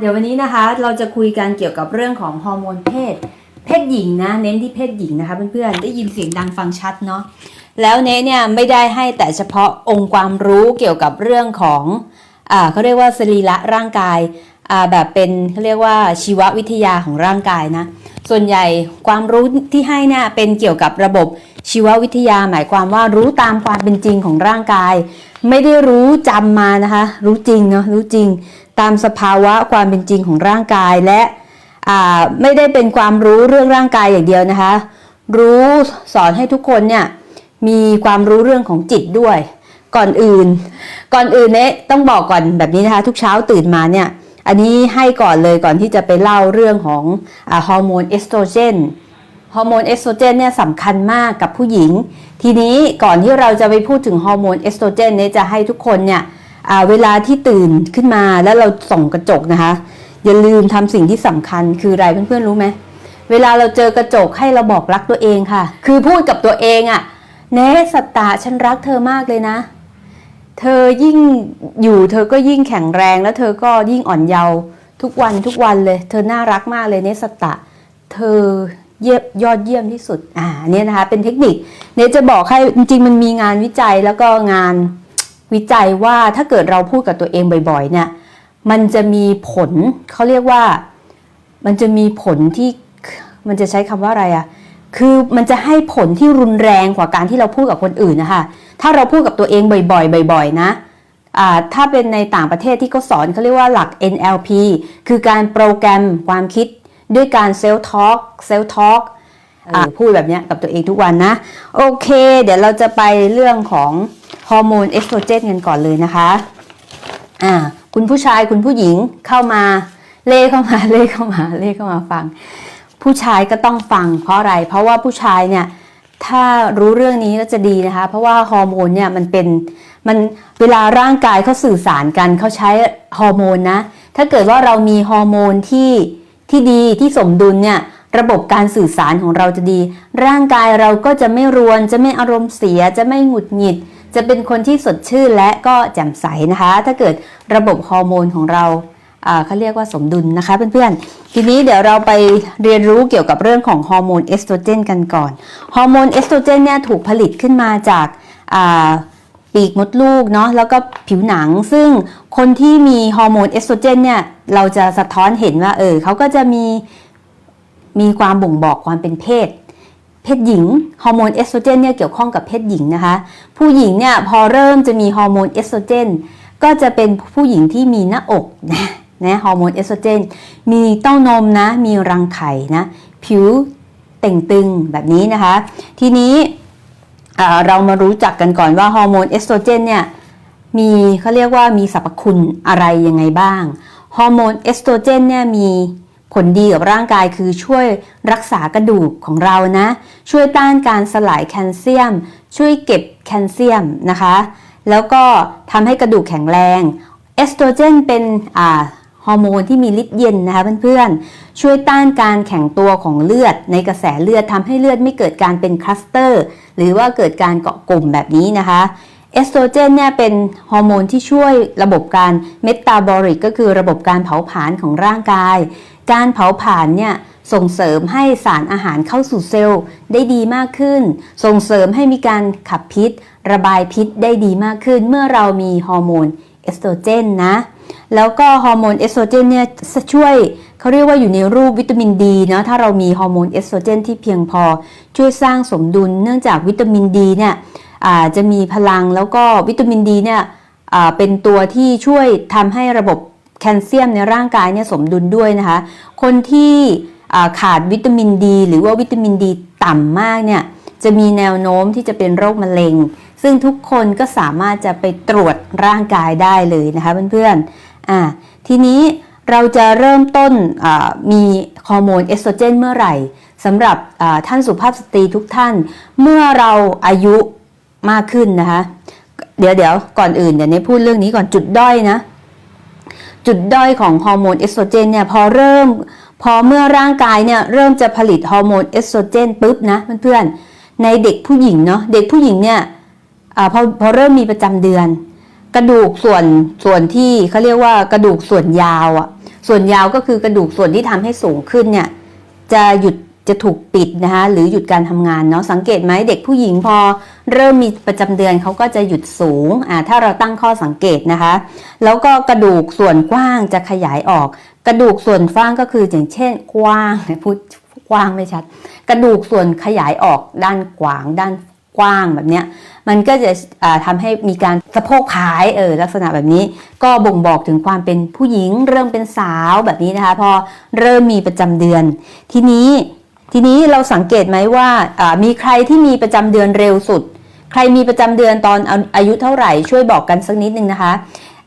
เดี๋ยววันนี้นะคะเราจะคุยกันเกี่ยวกับเรื่องของฮอร์โมนเพศ เพศหญิงนะ เน้นที่เพศหญิงนะคะเพื่อนๆได้ยินเสียงดังฟังชัดเนาะแล้วเน้เนี่ยไม่ได้ให้แต่เฉพาะองค์ความรู้เกี่ยวกับเรื่องของอ่าเขาเรียกว่าสรีระร่างกายอ่าแบบเป็นเขาเรียกว่าชีววิทยาของร่างกายนะส่วนใหญ่ความรู้ที่ให้เนี่ยเป็นเกี่ยวกับระบบชีววิทยาหมายความว่ารู้ตามความเป็นจริงของร่างกาย ไม่ได้รู้จำมานะคะ รู้จริงเนาะรู้จริง ตามสภาวะความเป็นจริงของร่างกายและไม่ได้เป็นความรู้เรื่องร่างกายอย่างเดียวนะคะ รู้สอนให้ทุกคนเนี่ยมีความรู้เรื่องของจิตด้วย ก่อนอื่น ก่อนอื่นเนี่ยต้องบอกก่อนแบบนี้นะคะ ทุกเช้าตื่นมาเนี่ยอันนี้ให้ก่อนเลยก่อนที่จะไปเล่าเรื่องของอฮอร์โมนเอสโตรเจนฮอร์โมนเอสโตรเจนเนี่ยสำคัญมากกับผู้หญิง ทีนี้ก่อนที่เราจะไปพูดถึงฮอร์โมนเอสโตรเจนเนี่ยจะให้ทุกคนเนี่ย เวลาที่ตื่นขึ้นมาแล้วเราส่องกระจกนะคะ อย่าลืมทำสิ่งที่สำคัญคืออะไรเพื่อนๆรู้ไหมเวลาเราเจอกระจกให้เราบอกรักตัวเองค่ะ คือพูดกับตัวเองอะ่ะเนสตาฉันรักเธอมากเลยนะ เธอยิ่งอยู่เธอก็ยิ่งแข็งแรงแล้วเธอก็ยิ่งอ่อนเยาว์ทุกวันทุกวันเลย เธอน่ารักมากเลยเนสตะ เธอเยี่ยมยอดเยี่ยมที่สุด อ่าเนี่ยนะคะเป็นเทคนิค เนจะบอกให้จริงๆมันมีงานวิจัยแล้วก็งาน วิจัยว่าถ้าเกิดเราพูดกับตัวเองบ่อยๆ เนี่ย มันจะมีผลเขาเรียกว่า มันจะมีผลที่มันจะใช้คำว่าอะไรอะคือมันจะให้ผลที่รุนแรงกว่าการที่เราพูดกับคนอื่นนะคะ ถ้าเราพูดกับตัวเองบ่อยๆ บ่อย ๆ นะอ่าถ้าเป็นในต่างประเทศที่เขาสอนเขาเรียกว่าหลัก NLP คือการโปรแกรมความคิดด้วยการเซลล์ทอล์กเซลล์ทอล์กพูดแบบนี้กับตัวเองทุกวันนะ โอเค เดี๋ยวเราจะไปเรื่องของ ฮอร์โมนเอสโตรเจนกันก่อนเลยนะคะอ่าคุณผู้ชายคุณผู้หญิงเข้ามาเล่เข้ามาเล่เข้ามาเล่เข้ามาฟัง ผู้ชายก็ต้องฟังเพราะอะไร เพราะว่าผู้ชายเนี่ยถ้ารู้เรื่องนี้ก็จะดีนะคะ เพราะว่าฮอร์โมนเนี่ยมันเป็นมันเวลาร่างกายเขาสื่อสารกันเขาใช้ฮอร์โมนนะถ้าเกิดว่าเรามีฮอร์โมนที่ที่ดีที่สมดุลเนี่ยระบบการสื่อสารของเราจะดี ร่างกายเราก็จะไม่รวนจะไม่อารมณ์เสียจะไม่หงุดหงิด จะเป็นคนที่สดชื่นและก็แจ่มใสนะคะ ถ้าเกิดระบบฮอร์โมนของเราเขาเรียกว่าสมดุลนะคะเพื่อนๆ ทีนี้เดี๋ยวเราไปเรียนรู้เกี่ยวกับเรื่องของฮอร์โมนเอสโตรเจนกันก่อน ฮอร์โมนเอสโตรเจนเนี่ยถูกผลิตขึ้นมาจากปีกมดลูกเนาะแล้วก็ผิวหนัง ซึ่งคนที่มีฮอร์โมนเอสโตรเจนเนี่ยเราจะสะท้อนเห็นว่าเออเขาก็จะมีมีความบ่งบอกความเป็นเพศ เพศหญิงฮอร์โมนเอสโตรเจนเนี่ยเกี่ยวข้องกับเพศหญิงนะคะ ผู้หญิงเนี่ยพอเริ่มจะมีฮอร์โมนเอสโตรเจนก็จะเป็นผู้หญิงที่มีหน้าอกนะนะฮอร์โมนเอสโตรเจนมีเต้านมนะ มีรังไข่นะผิวเต่งตึงแบบนี้นะคะ ทีนี้เรามารู้จักกันก่อนว่าฮอร์โมนเอสโตรเจนเนี่ยมีเขาเรียกว่ามีสรรพคุณอะไรยังไงบ้างฮอร์โมนเอสโตรเจนเนี่ยมี ผลดีกับร่างกายคือช่วยรักษากระดูกของเรานะ ช่วยต้านการสลายแคลเซียม ช่วยเก็บแคลเซียมนะคะ แล้วก็ทำให้กระดูกแข็งแรงเอสโตรเจนเป็นฮอร์โมนที่มีฤทธิ์เย็นนะคะเพื่อนๆ ช่วยต้านการแข็งตัวของเลือด ในกระแสเลือดทำให้เลือดไม่เกิดการเป็นคลัสเตอร์ หรือว่าเกิดการเกาะกลุ่มแบบนี้นะคะเอสโตรเจนเนี่ยเป็นฮอร์โมนที่ช่วยระบบการเมตาบอลิกก็คือระบบการเผาผลาญของร่างกาย การเผาผลาญเนี่ยส่งเสริมให้สารอาหารเข้าสู่เซลล์ได้ดีมากขึ้น ส่งเสริมให้มีการขับพิษ ระบายพิษได้ดีมากขึ้น เมื่อเรามีฮอร์โมนเอสโตรเจนนะ แล้วก็ฮอร์โมนเอสโตรเจนเนี่ยจะช่วยเขาเรียกว่าอยู่ในรูปวิตามินดีเนาะถ้าเรามีฮอร์โมนเอสโตรเจนที่เพียงพอ ช่วยสร้างสมดุล เนื่องจากวิตามินดีเนี่ยจะมีพลังแล้วก็วิตามินดีเนี่ยเป็นตัวที่ช่วยทำให้ระบบ แคลเซียมในร่างกายเนี่ยสมดุลด้วยนะคะ คนที่ขาดวิตามินดี หรือว่าวิตามินดีต่ำมากเนี่ยจะมีแนวโน้มที่จะเป็นโรคมะเร็ง ซึ่งทุกคนก็สามารถจะไปตรวจร่างกายได้เลยนะคะเพื่อนๆอ่าทีนี้เราจะเริ่มต้นมีฮอร์โมนเอสโตรเจนเมื่อไหร่สำหรับท่านสุภาพสตรีทุกท่าน เมื่อเราอายุมากขึ้นนะคะ เดี๋ยวเดี๋ยวก่อนอื่นเดี๋ยวนี้พูดเรื่องนี้ก่อนจุดด้อยนะ จุดด้อยของฮอร์โมนเอสโตรเจนเนี่ยพอเริ่ม พอเมื่อร่างกายเนี่ยเริ่มจะผลิตฮอร์โมนเอสโตรเจนปุ๊บนะเพื่อนๆในเด็กผู้หญิงเนาะเด็กผู้หญิงเนี่ยอพอพอเริ่มมีประจำเดือน กระดูกส่วนส่วนที่เขาเรียกว่ากระดูกส่วนยาวอะส่วนยาวก็คือกระดูกส่วนที่ทำให้สูงขึ้นเนี่ยจะหยุด จะถูกปิดนะคะหรือหยุดการทำงานเนาะสังเกตไหมเด็กผู้หญิงพอ เริ่มมีประจำเดือนเขาก็จะหยุดสูงอ่าถ้าเราตั้งข้อสังเกตนะคะ แล้วก็กระดูกส่วนกว้างจะขยายออก กระดูกส่วนฟ้างก็คืออย่างเช่น กว้างพูดกว้างไม่ชัด กระดูกส่วนขยายออกด้านกว้างด้านกว้างแบบเนี้ยมันก็จะอ่าทำให้มีการสะโพกขายเออลักษณะแบบนี้ ก็บ่งบอกถึงความเป็นผู้หญิง เริ่มเป็นสาวแบบนี้นะคะ พอเริ่มมีประจำเดือน ทีนี้ ทีนี้เราสังเกตไหมว่ามีใครที่มีประจำเดือนเร็วสุด ใครมีประจำเดือนตอนอายุเท่าไหร่ช่วยบอกกันสักนิดนึงนะคะ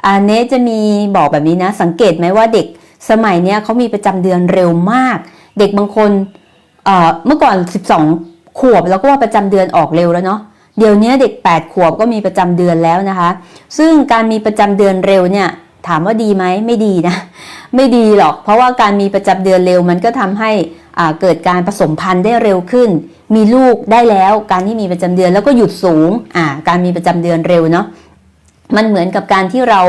อ่าเนสจะมีบอกแบบนี้นะ สังเกตไหมว่าเด็กสมัยนี้เขามีประจำเดือนเร็วมาก เด็กบางคนเมื่อก่อน 12 ขวบแล้วก็ว่าประจำเดือนออกเร็วแล้วเนาะเดี๋ยวนี้เด็ก 8 ขวบก็มีประจำเดือนแล้วนะคะ ซึ่งการมีประจำเดือนเร็วเนี่ยถามว่าดีไหมไม่ดีนะ ไม่ดีหรอก เพราะว่าการมีประจำเดือนเร็วมันก็ทำให้ เกิดการผสมพันธุ์ได้เร็วขึ้น มีลูกได้แล้วการที่มีประจำเดือนแล้วก็หยุดสูงการมีประจำเดือนเร็วเนาะมันเหมือนกับการที่เรา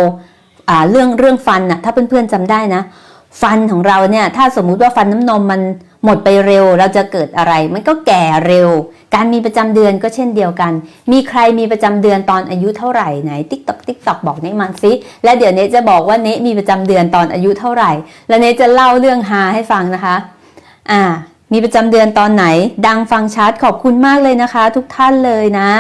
เรื่องเรื่องฟันนะถ้าเพื่อนๆจำได้นะ ฟันของเราเนี่ยถ้าสมมุติว่าฟันน้ำนมมันหมดไปเร็ว เราจะเกิดอะไร มันก็แก่เร็ว การมีประจำเดือนก็เช่นเดียวกัน มีใครมีประจำเดือนตอนอายุเท่าไหร่ไหนติ๊กตอกติ๊กตอกบอกเนมันสิและเดี๋ยวเนจะบอกว่าเนมีประจำเดือนตอนอายุเท่าไหร่ และเนจะเล่าเรื่องฮาให้ฟังนะคะ อ่ามีประจำเดือนตอนไหน ดังฟังชัดขอบคุณมากเลยนะคะ ทุกท่านเลยนะ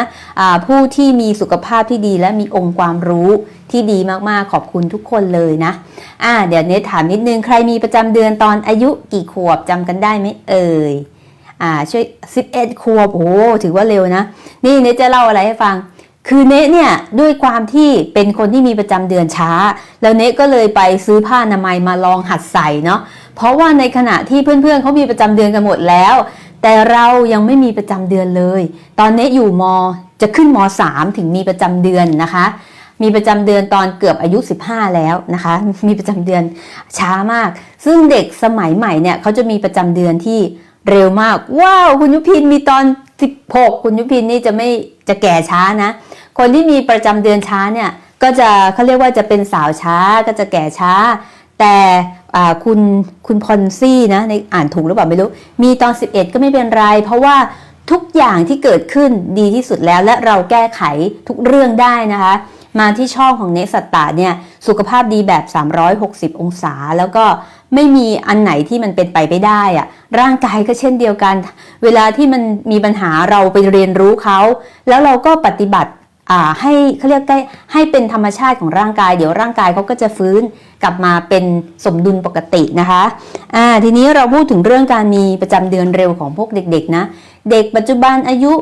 อ่าผู้ที่มีสุขภาพที่ดีและมีองค์ความรู้ที่ดีมากๆขอบคุณทุกคนเลยนะอ่าเดี๋ยวเนทถามนิดนึงใครมีประจำเดือนตอนอายุกี่ขวบจำกันได้ไหมเอ่ยอ่าช่วย11ขวบโอ้ถือว่าเร็วนะ นี่เนทจะเล่าอะไรให้ฟัง คือเนะเนี่ยด้วยความที่เป็นคนที่มีประจำเดือนช้า แล้วเนะก็เลยไปซื้อผ้าอนามัยมาลองหัดใส่เนาะเพราะว่าในขณะที่เพื่อนๆเขามีประจำเดือนกันหมดแล้ว แต่เรายังไม่มีประจำเดือนเลย ตอนเนะอยู่มจะขึ้นม3ถึงมีประจำเดือนนะคะ มีประจำเดือนตอนเกือบอายุ 15 แล้วนะคะ มีประจำเดือนช้ามาก ซึ่งเด็กสมัยใหม่เนี่ยเขาจะมีประจำเดือนที่เร็วมาก ว้าว คุณยุพินมีตอน 16 คุณยุพินนี่จะไม่จะแก่ช้านะ คนที่มีประจำเดือนช้าเนี่ยก็จะเขาเรียกว่าจะเป็นสาวช้าก็จะแก่ช้า แต่คุณคุณพอนซี่นะในอ่านถูกหรือเปล่าไม่รู้ มีตอน 11 ก็ไม่เป็นไร เพราะว่าทุกอย่างที่เกิดขึ้นดีที่สุดแล้วและเราแก้ไขทุกเรื่องได้นะคะ มาที่ช่องของเนสตตาเนี่ยสุขภาพดีแบบ 360 องศา แล้วก็ไม่มีอันไหนที่มันเป็นไปไม่ได้อะร่างกายก็เช่นเดียวกัน เวลาที่มันมีปัญหาเราไปเรียนรู้เขา แล้วเราก็ปฏิบัติอ่าให้เขาเรียกได้ให้เป็นธรรมชาติของร่างกาย เดี๋ยวร่างกายเขาก็จะฟื้นกลับมาเป็นสมดุลปกตินะคะอ่าทีนี้เราพูดถึงเรื่องการมีประจำเดือนเร็วของพวกเด็กๆนะ เด็กปัจจุบันอายุ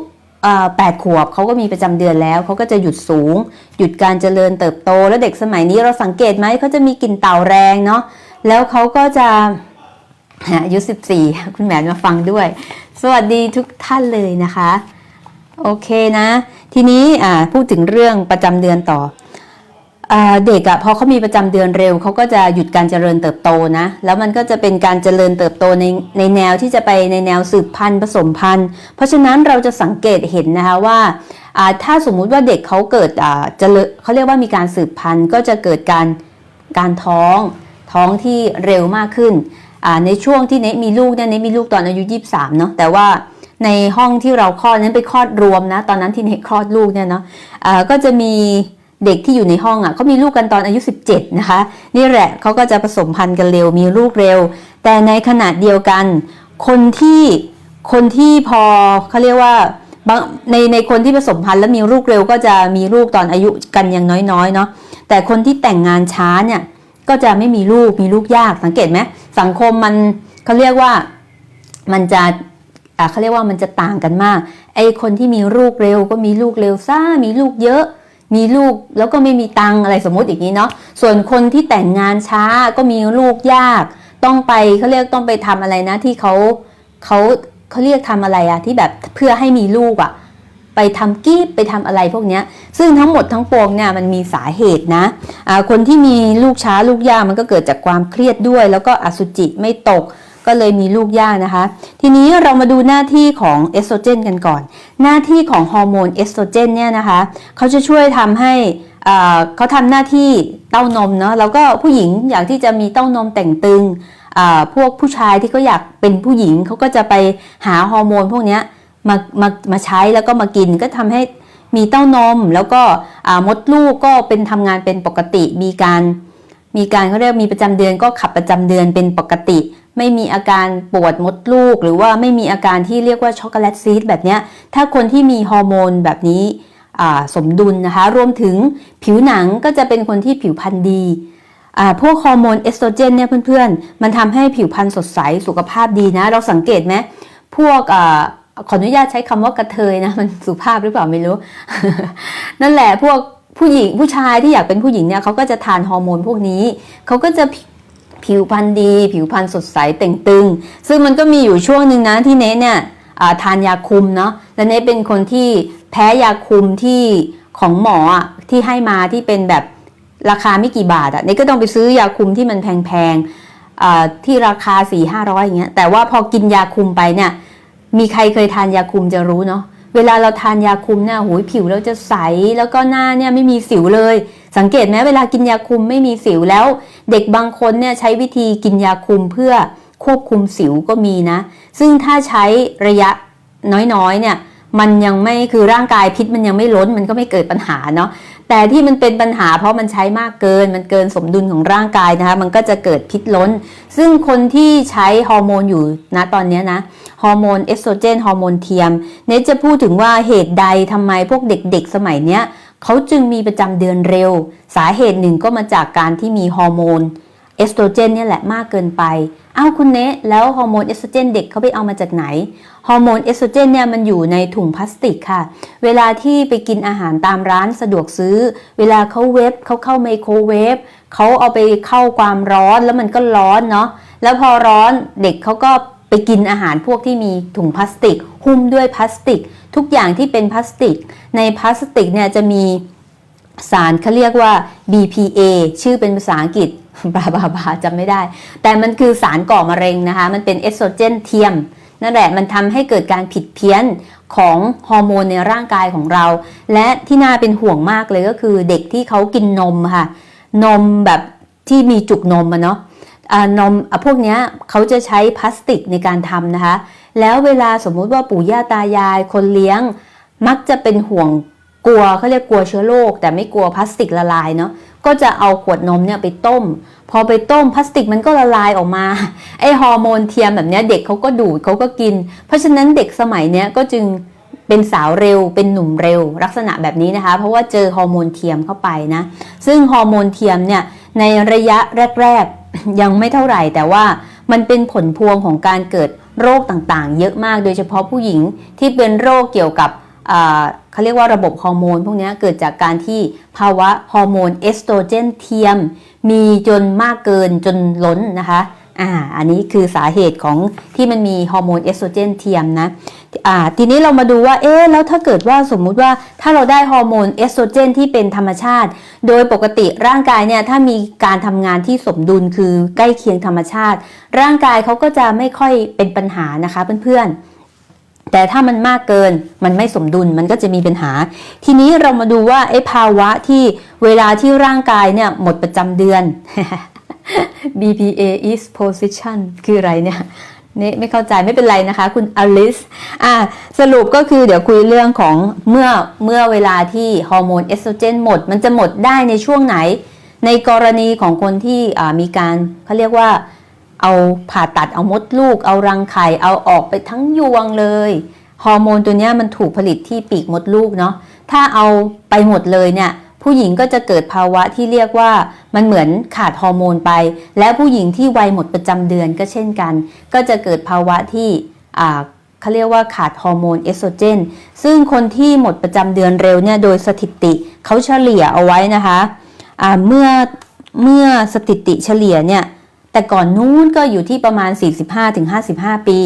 แปดขวบเขาก็มีประจำเดือนแล้วเขาก็จะหยุดสูง หยุดการเจริญเติบโต แล้วเด็กสมัยนี้เราสังเกตไหมเขาจะมีกลิ่นเต่าแรงเนาะแล้วเขาก็จะอายุ14คุณแหมนมาฟังด้วย สวัสดีทุกท่านเลยนะคะ โอเคนะ ทีนี้พูดถึงเรื่องประจำเดือนต่อ เด็กอะพอเขามีประจำเดือนเร็วเขาก็จะหยุดการเจริญเติบโตนะ แล้วมันก็จะเป็นการเจริญเติบโตในในแนวที่จะไปในแนวสืบพันธุ์ผสมพันธุ์ เพราะฉะนั้นเราจะสังเกตเห็นนะคะว่าถ้าสมมุติว่าเด็กเขาเกิดเจริญเขาเรียกว่ามีการสืบพันธุ์ ก็จะเกิดการการท้องท้องที่เร็วมากขึ้น ในช่วงที่เนทมีลูกเนี่ยเนทมีลูกตอนอายุ 23เนาะแต่ว่าในห้องที่เราคลอดนั้นไปคลอดรวมนะตอนนั้นที่เนทคลอดลูกเนี่ยเนาะอ่าก็จะมี เด็กที่อยู่ในห้องอะเขามีลูกกันตอนอายุ 17 นะคะ นี่แหละเขาก็จะผสมพันธุ์กันเร็วมีลูกเร็ว แต่ในขณะเดียวกัน คนที่คนที่พอเขาเรียกว่าในในคนที่ผสมพันธุ์แล้วมีลูกเร็วก็จะมีลูกตอนอายุกันยังน้อยๆเนาะแต่คนที่แต่งงานช้าเนี่ยก็จะไม่มีลูกมีลูกยากสังเกตไหมสังคมมันเขาเรียกว่ามันจะเขาเรียกว่ามันจะต่างกันมากไอคนที่มีลูกเร็วก็มีลูกเร็วซ่ามีลูกเยอะ มีลูกแล้วก็ไม่มีตังอะไรสมมติอย่างนี้เนาะส่วนคนที่แต่งงานช้าก็มีลูกยาก ต้องไปเขาเรียกต้องไปทำอะไรนะที่เขาเขาเขาเรียกทำอะไรอะที่แบบเพื่อให้มีลูกอะไปทำกีบไปทำอะไรพวกเนี้ย ซึ่งทั้งหมดทั้งปวงเนี่ยมันมีสาเหตุนะอ่าคนที่มีลูกช้าลูกยากมันก็เกิดจากความเครียดด้วย แล้วก็อสุจิไม่ตก ก็เลยมีลูกยากนะคะ ทีนี้เรามาดูหน้าที่ของเอสโตรเจนกันก่อน หน้าที่ของฮอร์โมนเอสโตรเจนเนี่ยนะคะเขาจะช่วยทำให้เขาทำหน้าที่เต้านมเนาะแล้วก็ผู้หญิงอยากที่จะมีเต้านมแต่งตึงพวกผู้ชายที่เขาอยากเป็นผู้หญิงเขาก็จะไปหาฮอร์โมนพวกนี้มามามาใช้แล้วก็มากินก็ทำให้มีเต้านม แล้วก็มดลูกก็เป็นทำงานเป็นปกติมีการมีการเขาเรียกมีประจำเดือนก็ขับประจำเดือนเป็นปกติ ไม่มีอาการปวดมดลูก หรือว่าไม่มีอาการที่เรียกว่าช็อกโกแลตซีดแบบนี้ถ้าคนที่มีฮอร์โมนแบบนี้สมดุลนะคะรวมถึงผิวหนังก็จะเป็นคนที่ผิวพรรณดีพวกฮอร์โมนเอสโตรเจนเนี่ยเพื่อนๆ มันทำให้ผิวพรรณสดใสสุขภาพดีนะ เราสังเกตไหมพวกอขออนุญาตใช้คำว่ากระเทยนะมันสุภาพหรือเปล่าไม่รู้ นั่นแหละพวกผู้หญิงผู้ชายที่อยากเป็นผู้หญิงเนี่ยเขาก็จะทานฮอร์โมนพวกนี้เขาก็จะ ผิวพรรณดี ผิวพรรณสดใสเต่งตึง ซึ่งมันก็มีอยู่ช่วงหนึ่งนะที่เนทเนี่ยทานยาคุมเนาะและเนทเป็นคนที่แพ้ยาคุมที่ของหมอที่ให้มาที่เป็นแบบราคาไม่กี่บาทอะเนทก็ต้องไปซื้อยาคุมที่มันแพงๆที่ราคา4ี่ห้าร้อยอย่างเงี้ยแต่ว่าพอกินยาคุมไปเนี่ยมีใครเคยทานยาคุมจะรู้เนาะ เวลาเราทานยาคุมเนี่ยหูยผิวเราจะใสแล้วก็หน้าเนี่ยไม่มีสิวเลย สังเกตไหมเวลากินยาคุมไม่มีสิวแล้ว เด็กบางคนเนี่ยใช้วิธีกินยาคุมเพื่อควบคุมสิวก็มีนะ ซึ่งถ้าใช้ระยะน้อยๆเนี่ย มันยังไม่คือร่างกายพิษมันยังไม่ล้นมันก็ไม่เกิดปัญหาเนาะแต่ที่มันเป็นปัญหาเพราะมันใช้มากเกิน มันเกินสมดุลของร่างกายนะคะมันก็จะเกิดพิษล้น ซึ่งคนที่ใช้ฮอร์โมนอยู่นะตอนนี้นะฮอร์โมนเอสโตรเจนฮอร์โมนเทียมเนจะพูดถึงว่าเหตุใดทำไมพวกเด็กๆ สมัยเนี้ยเขาจึงมีประจำเดือนเร็ว สาเหตุหนึ่งก็มาจากการที่มีฮอร์โมน เอสโตรเจนเนี่ยแหละมากเกินไปอ้าวคุณเนะแล้วฮอร์โมนเอสโตรเจนเด็กเขาไปเอามาจากไหนฮอร์โมนเอสโตรเจนเนี่ยมันอยู่ในถุงพลาสติกค่ะ เวลาที่ไปกินอาหารตามร้านสะดวกซื้อ เวลาเขาเวฟเขาเข้าไมโครเวฟเขาเอาไปเข้าความร้อนแล้วมันก็ร้อนเนาะแล้วพอร้อนเด็กเขาก็ไปกินอาหารพวกที่มีถุงพลาสติก หุ้มด้วยพลาสติก ทุกอย่างที่เป็นพลาสติก ในพลาสติกเนี่ยจะมีสารเขาเรียกว่า BPA ชื่อเป็นภาษาอังกฤษ บาบาบาจำไม่ได้ แต่มันคือสารก่อมะเร็งนะคะ มันเป็นเอสโตรเจนเทียม นั่นแหละมันทำให้เกิดการผิดเพี้ยนของฮอร์โมนในร่างกายของเรา และที่น่าเป็นห่วงมากเลยก็คือเด็กที่เขากินนมค่ะ นมแบบที่มีจุกนมอะเนาะนมะพวกเนี้ยเขาจะใช้พลาสติกในการทำนะคะ แล้วเวลาสมมุติว่าปู่ย่าตายายคนเลี้ยง มักจะเป็นห่วงกลัวเขาเรียกกลัวเชื้อโรคแต่ไม่กลัวพลาสติกละลายเนาะ ก็จะเอาขวดนมเนี่ยไปต้ม พอไปต้มพลาสติกมันก็ละลายออกมาไอฮอร์โมนเทียมแบบนี้เด็กเขาก็ดูดเขาก็กิน เพราะฉะนั้นเด็กสมัยเนี้ยก็จึงเป็นสาวเร็วเป็นหนุ่มเร็ว ลักษณะแบบนี้นะคะ เพราะว่าเจอฮอร์โมนเทียมเข้าไปนะซึ่งฮอร์โมนเทียมเนี่ยในระยะแรก ๆ ยังไม่เท่าไหร่ แต่ว่ามันเป็นผลพวงของการเกิดโรคต่างๆ เยอะมากโดยเฉพาะผู้หญิงที่เป็นโรคเกี่ยวกับ เขาเรียกว่าระบบฮอร์โมนพวกนี้เกิดจากการที่ภาวะฮอร์โมนเอสโตรเจนเทียม มีจนมากเกินจนล้นนะคะอ่าอันนี้คือสาเหตุของที่มันมีฮอร์โมนเอสโตรเจนเทียมนะอ่าทีนี้เรามาดูว่าเอ๊ะแล้วถ้าเกิดว่าสมมุติว่าถ้าเราได้ฮอร์โมนเอสโตรเจนที่เป็นธรรมชาติ โดยปกติร่างกายเนี่ยถ้ามีการทำงานที่สมดุลคือใกล้เคียงธรรมชาติ ร่างกายเขาก็จะไม่ค่อยเป็นปัญหานะคะเพื่อนๆ แต่ถ้ามันมากเกินมันไม่สมดุลมันก็จะมีปัญหา ทีนี้เรามาดูว่าไอ้ภาวะที่เวลาที่ร่างกายเนี่ยหมดประจำเดือน BPA is position คืออะไรเนี่ยนี่ไม่เข้าใจไม่เป็นไรนะคะ คุณอลิสอะสรุปก็คือเดี๋ยวคุยเรื่องของเมื่อเมื่อเวลาที่ฮอร์โมนเอสโตรเจนหมด มันจะหมดได้ในช่วงไหน ในกรณีของคนที่มีการเขาเรียกว่า เอาผ่าตัดเอามดลูก เอารังไข่เอาออกไปทั้งยวงเลยฮอร์โมนตัวนี้มันถูกผลิตที่ปีกมดลูกเนาะถ้าเอาไปหมดเลยเนี่ยผู้หญิงก็จะเกิดภาวะที่เรียกว่ามันเหมือนขาดฮอร์โมนไป และผู้หญิงที่วัยหมดประจำเดือนก็เช่นกัน ก็จะเกิดภาวะที่อ่าเขาเรียกว่าขาดฮอร์โมนเอสโตรเจน ซึ่งคนที่หมดประจำเดือนเร็วเนี่ยโดยสถิติเขาเฉลี่ยเอาไว้นะคะอ่าเมื่อเมื่อสถิติเฉลี่ยเนี่ย แต่ก่อนนู้นก็อยู่ที่ประมาณ 45-55 ปี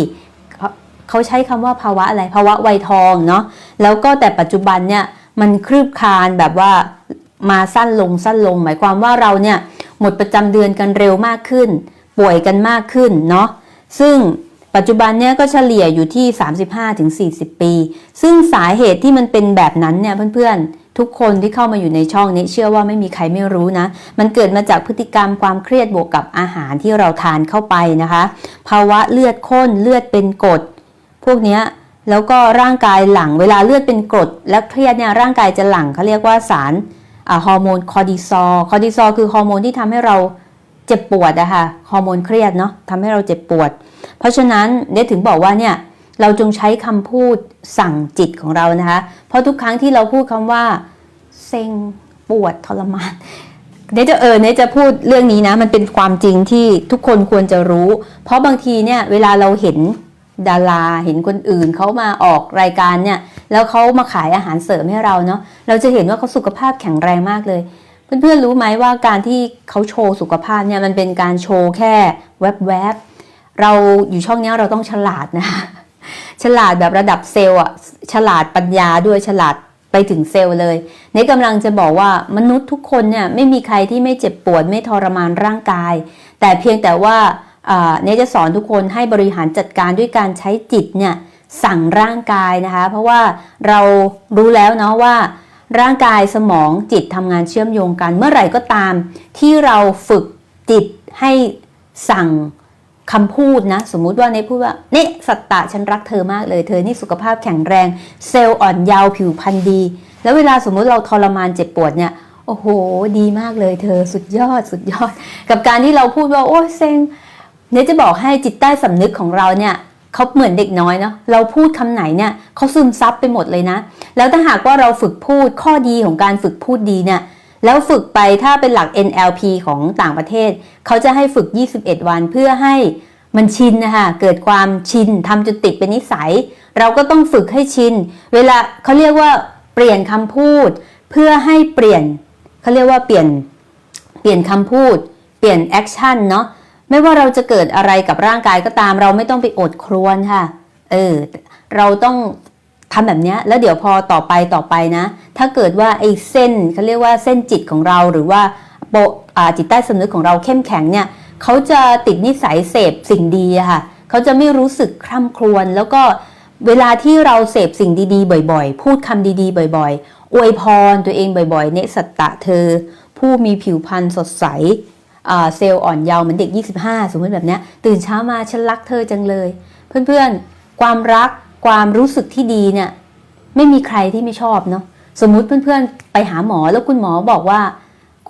เขาเขาใช้คำว่าภาวะอะไรภาวะวัยทองเนาะแล้วก็แต่ปัจจุบันเนี่ยมันคลืบคลานแบบว่ามาสั้นลงสั้นลง หมายความว่าเราเนี่ยหมดประจำเดือนกันเร็วมากขึ้น ป่วยกันมากขึ้นเนาะซึ่งปัจจุบันเนี่ยก็เฉลี่ยอยู่ที่ 35-40 ปี ซึ่งสาเหตุที่มันเป็นแบบนั้นเนี่ยเพื่อนๆ ทุกคนที่เข้ามาอยู่ในช่องนี้เชื่อว่าไม่มีใครไม่รู้นะ มันเกิดมาจากพฤติกรรมความเครียดบวกกับอาหารที่เราทานเข้าไปนะคะ ภาวะเลือดข้นเลือดเป็นกรดพวกเนี้ยแล้วก็ร่างกายหลั่งเวลาเลือดเป็นกรดและเครียดเนี่ยร่างกายจะหลั่งเขาเรียกว่าสารฮอร์โมนคอร์ติซอลคอร์ติซอลคือฮอร์โมนที่ทำให้เราเจ็บปวดอะค่ะฮอร์โมนเครียดเนาะทำให้เราเจ็บปวด เพราะฉะนั้นเดถึงบอกว่าเนี่ย เราจงใช้คำพูดสั่งจิตของเรานะคะ เพราะทุกครั้งที่เราพูดคำว่า เซ็งปวดทรมานเนจะเออเนจะพูดเรื่องนี้นะ มันเป็นความจริงที่ทุกคนควรจะรู้ เพราะบางทีเนี่ยเวลาเราเห็นดาราเห็นคนอื่นเขามาออกรายการเนี่ยแล้วเขามาขายอาหารเสริมให้เราเนาะเราจะเห็นว่าเขาสุขภาพแข็งแรงมากเลย เพื่อนๆรู้ไหมว่าการที่เขาโชว์สุขภาพเนี่ยมันเป็นการโชว์แค่แวบๆเราอยู่ช่องเนี้ยเราต้องฉลาดนะคะ ฉลาดแบบระดับเซลล์อะฉลาดปัญญาด้วยฉลาดไปถึงเซลล์เลยเนกำลังจะบอกว่ามนุษย์ทุกคนเนี่ยไม่มีใครที่ไม่เจ็บปวดไม่ทรมานร่างกาย แต่เพียงแต่ว่าอ่าเนจะสอนทุกคนให้บริหารจัดการด้วยการใช้จิตเนี่ยสั่งร่างกายนะคะ เพราะว่าเรารู้แล้วเนาะว่าร่างกายสมองจิตทำงานเชื่อมโยงกัน เมื่อไหร่ก็ตามที่เราฝึกจิตให้สั่ง คำพูดนะ สมมุติว่าเนพูดว่าเนี่ยสัตตะฉันรักเธอมากเลย เธอนี่สุขภาพแข็งแรง เซลล์อ่อนเยาว์ผิวพรรณดี แล้วเวลาสมมุติเราทรมานเจ็บปวดเนี่ยโอ้โห ดีมากเลย เธอสุดยอดสุดยอด กับการที่เราพูดว่าโอ้เซ็งเนี่ยจะบอกให้จิตใต้สำนึกของเราเนี่ยเขาเหมือนเด็กน้อยเนาะเราพูดคำไหนเนี่ยเขาซึมซับไปหมดเลยนะ แล้วถ้าหากว่าเราฝึกพูดข้อดีของการฝึกพูดดีเนี่ย แล้วฝึกไปถ้าเป็นหลัก NLP ของต่างประเทศ เขาจะให้ฝึก 21 วันเพื่อให้มันชินนะคะเกิดความชินทำจนติดเป็นนิสัย เราก็ต้องฝึกให้ชิน เวลาเขาเรียกว่าเปลี่ยนคำพูด เพื่อให้เปลี่ยนเขาเรียกว่าเปลี่ยนเปลี่ยนคำพูด เปลี่ยนแอคชั่นเนาะไม่ว่าเราจะเกิดอะไรกับร่างกายก็ตาม เราไม่ต้องไปอดครวญค่ะ เออ เราต้อง ทำแบบนี้แล้วเดี๋ยวพอต่อไปต่อไปนะ ถ้าเกิดว่าไอ้เส้นเขาเรียกว่าเส้นจิตของเราหรือว่าโปอ่าจิตใต้สำนึกของเราเข้มแข็งเนี่ยเขาจะติดนิสัยเสพสิ่งดีค่ะเขาจะไม่รู้สึกคร่ำครวญแล้วก็เวลาที่เราเสพสิ่งดีๆ บ่อยๆ พูดคำดีๆ บ่อยๆ อวยพรตัวเองบ่อยๆ เนสัตตะเธอ ผู้มีผิวพรรณสดใสเซลล์อ่อนเยาว์เหมือนเด็ก 25 สมมติแบบนี้ตื่นเช้ามาฉันรักเธอจังเลย เพื่อนๆ ความรัก ความรู้สึกที่ดีเนี่ยไม่มีใครที่ไม่ชอบเนาะสมมุติเพื่อนๆ ไปหาหมอแล้วคุณหมอบอกว่า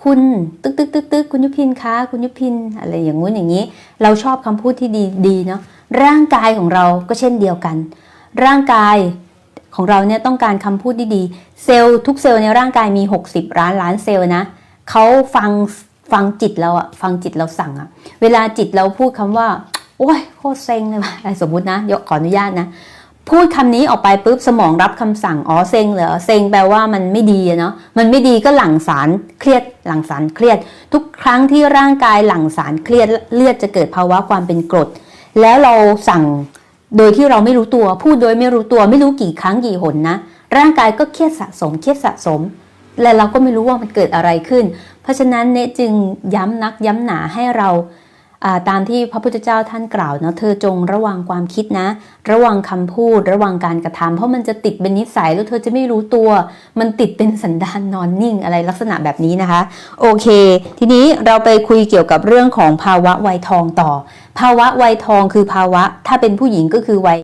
คุณตึกตึกตึกตึกคุณยุพินคะคุณยุพินอะไรอย่างงู้นอย่างนี้ เราชอบคำพูดที่ดีดีเนาะร่างกายของเราก็เช่นเดียวกัน ร่างกายของเราเนี่ยต้องการคำพูดที่ดีเซลล์ทุกเซลล์ในร่างกายมี 60ล้านล้านเซลล์นะเขาฟังฟังจิตเราอะฟังจิตเราสั่งอะเวลาจิตเราพูดคำว่าโอ้ยโคตรเซ็งเลยว่ะสมมตินะยกขออนุญาตนะ พูดคำนี้ออกไปปุ๊บสมองรับคำสั่งอ๋อเซ็งเหรอเซ็งแปลว่ามันไม่ดีเนาะมันไม่ดีก็หลั่งสารเครียดหลั่งสารเครียด ทุกครั้งที่ร่างกายหลั่งสารเครียดเลือดจะเกิดภาวะความเป็นกรด แล้วเราสั่งโดยที่เราไม่รู้ตัว พูดโดยไม่รู้ตัวไม่รู้กี่ครั้งกี่หนนะ ร่างกายก็เครียดสะสมเครียดสะสม และเราก็ไม่รู้ว่ามันเกิดอะไรขึ้น เพราะฉะนั้นเนจึงย้ำนักย้ำหนาให้เรา ตามที่พระพุทธเจ้าท่านกล่าวเนาะเธอจงระวังความคิดนะ ระวังคำพูด ระวังการกระทำเพราะมันจะติดเป็นนิสัยแล้วเธอจะไม่รู้ตัว มันติดเป็นสันดานนอนนิ่งอะไรลักษณะแบบนี้นะคะ โอเค ทีนี้เราไปคุยเกี่ยวกับเรื่องของภาวะวัยทองต่อ ภาวะวัยทองคือภาวะ ถ้าเป็นผู้หญิงก็คือวัย